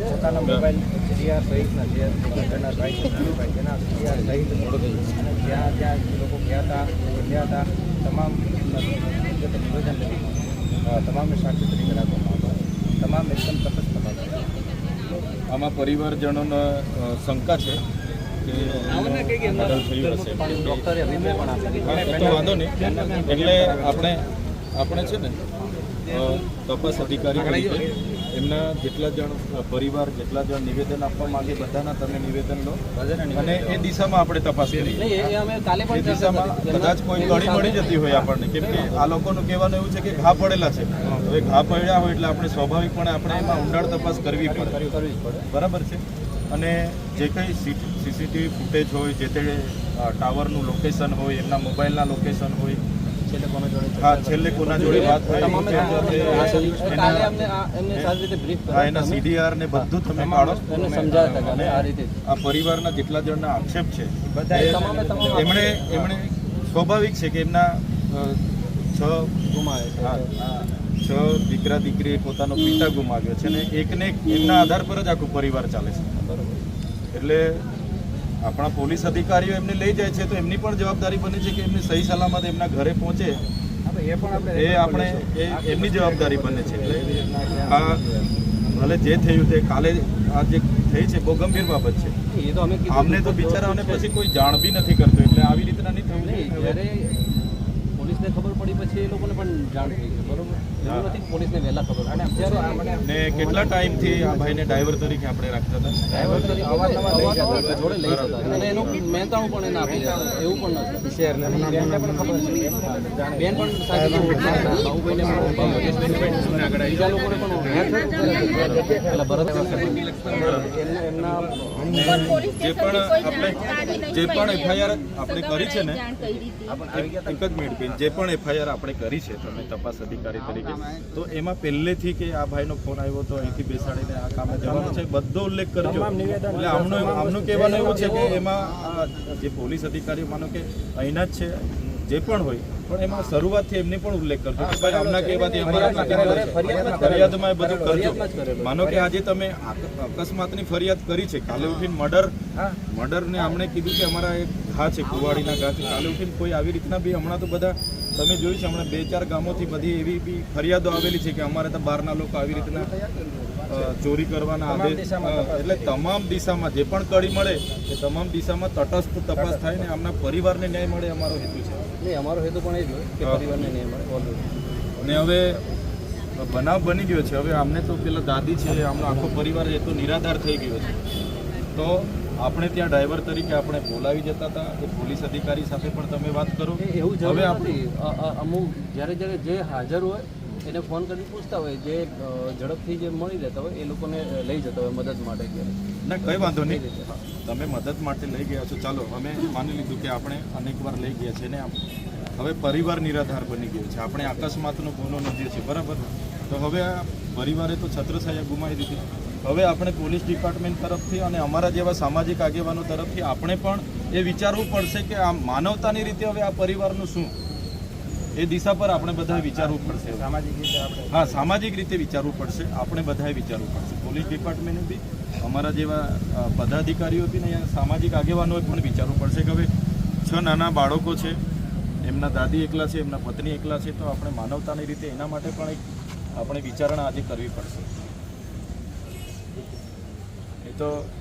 પોતાના mobile CR સહિતના જે ઘરના રાઇટ તેના સીઆર સહિત જ્યાં જ્યાં લોકો ગયા હતા ગયા હતા તમામ વિગતે નિવેદન લઈ તમામને સાક્ષી તરીકે રાખવામાં આવ્યા તમામ એકદમ તટસ્થ તપાસ આમાં પરિવારજનોને શંકા છે એટલે આપણે આપણે છે ને તપાસ અધિકારી એમના જેટલા જણ પરિવાર જેટલા જણ નિવેદન આપવા માંગે બધાના તમે નિવેદન લો. અને એ દિશામાં આપણે તપાસ કરીએ એ દિશામાં કદાચ કોઈ કડી મળી જતી હોય આપણને. કેમ કે આ લોકોનું કહેવાનું એવું છે કે ઘા પડેલા છે. હવે ઘા પડ્યા હોય એટલે આપણે સ્વાભાવિકપણે આપણે એમાં ઊંડાણ તપાસ કરવી પડે. બરાબર છે? અને જે કંઈ સીસીટીવી ફૂટેજ હોય જે તે ટાવરનું લોકેશન હોય એમના મોબાઈલના લોકેશન હોય હા છેલ્લે કોના જોડે વાત થઈ? કાલે એના- અમને એમને સારી રીતે બ્રીફ હા એના સીડીઆર ને બધું તમે કાઢો. એમને સમજાવ્યા હતા આ રીતે. આ પરિવારના જેટલા જણના આક્ષેપ છે એમણે એમણે સ્વાભાવિક છે કે એમના છ છે. દીકરા દીકરી પોતાનો પિતા ગુમાવ્યો છે ને એકને એક એમના આધાર પર જ આખું પરિવાર ચાલે છે. એટલે આપણા પોલીસ અધિકારીઓ એમને લઈ જાય છે તો એમની પણ જવાબદારી બને છે કે એમને સહી સલામત એમના ઘરે પહોંચે. એ પણ આપણે એ આપણે એમની જવાબદારી બને છે. એટલે આ ભલે જે થયું તે કાલે આ જે થઈ છે બહુ ગંભીર બાબત છે. એ તો બિચારાઓને પછી કોઈ જાણ બી નથી કરતું એટલે આવી રીતના નહીં થયું પોલીસને ખબર પડી પછી એ લોકોને પણ જાણ થઈ છે બરોબર? એવું નથી પોલીસને વહેલા ખબર અને કેટલા ટાઈમથી આ ભાઈને ડ્રાઈવર તરીકે આપણે રાખતા હતા? ડ્રાઈવર તરીકે અવારનવાર જોડે લઈ જતા અને એનું મહેનતાણું પણ એને આપી એવું પણ નથી. બેન પણ પણ બીજા લોકોને પણ જે પણ આપણે જે પણ એફઆઈઆર આપણે કરી છે ને એક જ મિનિટ બેન જે પણ એફઆઈઆર આપણે કરી છે તમે તપાસ અધિકારી તરીકે તો એમાં પહેલેથી કે આ ભાઈનો ફોન આવ્યો તો અહીંથી બેસાડીને આ કામે જવાનું છે? બધો ઉલ્લેખ કરજો. એટલે આમનું આમનું કહેવાનું એવું છે કે એમાં જે પોલીસ અધિકારી માનો કે અહીંના જ છે જે પણ હોય પણ એમાં શરૂઆતથી એમને પણ ઉલ્લેખ કરજો. કે ભાઈ આમના કહેવાથી અમારા ફરિયાદમાં એ બધું કરજો. માનો કે આજે તમે અકસ્માતની ફરિયાદ કરી છે કાલે ઉઠીને મર્ડર મર્ડરને આમણે કીધું કે અમારા એક ઘા છે કુવાડીના ઘા છે. કાલે ઉઠીને કોઈ આવી રીતના બી હમણાં તો બધા તમે જોયું છે હમણાં બે ચાર ગામોથી બધી એવી બી ફરિયાદો આવેલી છે કે અમારે તો બહારના લોકો આવી રીતના ચોરી કરવાના આદેશ એટલે તમામ દિશામાં જે પણ કડી મળે એ તમામ દિશામાં તટસ્થ તપાસ થાય ને આમના પરિવારને ન્યાય મળે અમારો હેતુ છે. નહીં અમારો હેતુ પણ એ જ હોય કે પરિવારને ન્યાય મળે અને હવે બનાવ બની ગયો છે હવે આમને તો પેલા દાદી છે આમનો આખો પરિવાર એ તો નિરાધાર થઈ ગયો છે. તો આપણે ત્યાં ડ્રાઈવર તરીકે આપણે બોલાવી જતા હતા એ પોલીસ અધિકારી સાથે પણ તમે વાત કરો. એવું હવે આપણે અમુક જ્યારે જ્યારે જે હાજર હોય એને ફોન કરીને પૂછતા હોય જે ઝડપથી જે મળી રહેતા હોય એ લોકોને લઈ જતા હોય મદદ માટે ના કંઈ વાંધો નહીં. તમે મદદ માટે લઈ ગયા છો. ચાલો અમે માની લીધું કે આપણે અનેક વાર લઈ ગયા છે ને આમ. હવે પરિવાર નિરાધાર બની ગયો છે. આપણે અકસ્માતનો ગુનો નોંધ્યો છે બરાબર? તો હવે આ પરિવારે તો છત્રછાયા ગુમાવી દીધી. હવે આપણે પોલીસ ડિપાર્ટમેન્ટ તરફથી અને અમારા જેવા સામાજિક આગેવાનો તરફથી આપણે પણ એ વિચારવું પડશે કે આ માનવતાની રીતે હવે આ પરિવારનું શું? એ દિશા પર આપણે બધાએ વિચારવું પડશે. સામાજિક રીતે હા સામાજિક રીતે વિચારવું પડશે. આપણે બધાએ વિચારવું પડશે. પોલીસ ડિપાર્ટમેન્ટે બી અમારા જેવા પદાધિકારીઓ બી ને અહીંયા સામાજિક આગેવાનોએ પણ વિચારવું પડશે કે હવે છ નાના બાળકો છે એમના દાદી એકલા છે એમના પત્ની એકલા છે તો આપણે માનવતાની રીતે એના માટે પણ એક આપણે વિચારણા આજે કરવી પડશે. એ તો